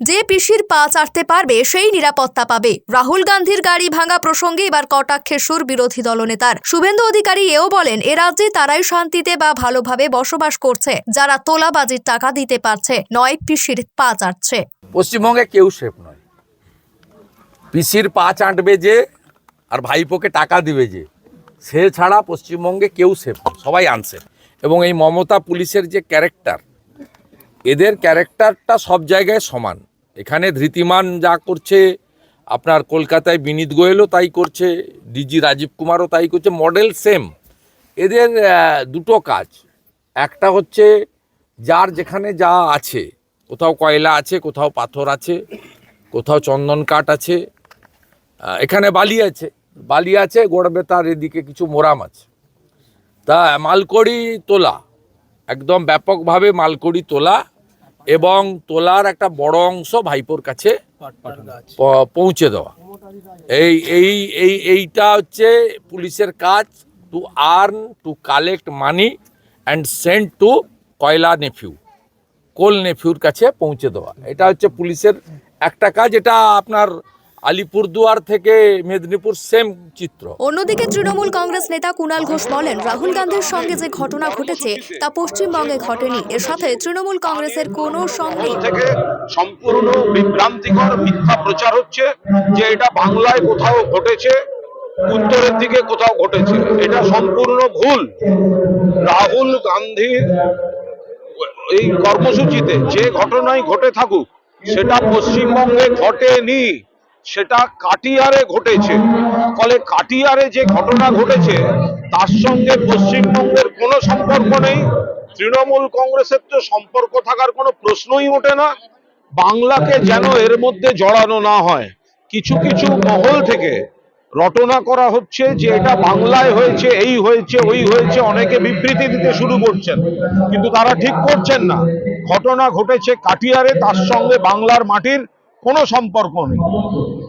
যে পিসির পা চাটতে পারবে, সেই নিরাপত্তা পাবে। রাহুল গান্ধীর গাড়ি ভাঙা প্রসঙ্গে এবার কটাক্ষের সুর বিরোধী দলনেতার। শুভেন্দু অধিকারী এও বলেন, এ রাজ্যে তারাই শান্তিতে বা ভালোভাবে বসবাস করছে, যারা তোলাবাজির টাকা দিতে পারছে, নয় পিসির পা চাটছে। পশ্চিমবঙ্গে কেউ সেফ নয়। পিসির পা চাটবে যে, আর ভাইপোকে টাকা দিবে যে, সে ছাড়া পশ্চিমবঙ্গে কেউ সেফ সবাই আনসেফ এবং এই মমতা পুলিশের যে ক্যারেক্টার এদের ক্যারেক্টারটা সব জায়গায় সমান। এখানে ধৃতিমান যা করছে, আপনার কলকাতায় বিনীত গোয়েলও তাই করছে ডিজি রাজীব কুমারও তাই করছে মডেল সেম এদের দুটো কাজ। একটা হচ্ছে যার যেখানে যা আছে, কোথাও কয়লা আছে, কোথাও পাথর আছে, কোথাও চন্দন কাঠ আছে এখানে বালি আছে। বালি আছে, গড়বে তার এদিকে কিছু মোরাম আছে। তা মালকড়ি তোলা, একদম ব্যাপকভাবে মালকড়ি তোলা এবং তোলার একটা বড় অংশ ভাইপোর কাছে পৌঁছে দেওয়া। এই এই এই এইটা হচ্ছে পুলিশের কাজ to earn to collect money and send to কয়লা নেফিউ কোল নেফিউর কাছে পৌঁছে দেওয়া। এটা হচ্ছে পুলিশের একটা কাজ এটা আপনার আলিপুরদুয়ার থেকে মেদিনীপুর সেম চিত্র। অন্যদিকে তৃণমূল কংগ্রেস নেতা কুণাল ঘোষ বলেন রাহুল গান্ধীর সঙ্গে যে ঘটনা ঘটেছে তা পশ্চিমবঙ্গে ঘটেনি। এর সাথে তৃণমূল কংগ্রেসের কোনো সঙ্গে থেকে সম্পূর্ণ বিভ্রান্তিকর মিথ্যা প্রচার হচ্ছে যে এটা বাংলায় কোথাও ঘটেছে উত্তরের দিকে কোথাও ঘটেছে। এটা সম্পূর্ণ ভুল। রাহুল গান্ধীর এই কর্মসূচিতে যে ঘটনাই ঘটে থাকুক সেটা পশ্চিমবঙ্গে ঘটেনি। সেটা কাটিয়ারে ঘটেছে। ফলে কাটিয়ারে যে ঘটনা ঘটেছে, তার সঙ্গে পশ্চিমবঙ্গের কোনো সম্পর্ক নেই। তৃণমূল কংগ্রেসের তো সম্পর্ক থাকার কোনো প্রশ্নই ওঠে না। বাংলাকে যেন এর মধ্যে জড়ানো না হয়। কিছু কিছু মহল থেকে রটনা করা হচ্ছে যে এটা বাংলায় হয়েছে, এই হয়েছে, ওই হয়েছে, অনেকে বিবৃতি দিতে শুরু করছেন। কিন্তু তারা ঠিক করছেন না। ঘটনা ঘটেছে কাটিয়ারে, তার সঙ্গে বাংলার মাটির কোনো সম্পর্ক নেই।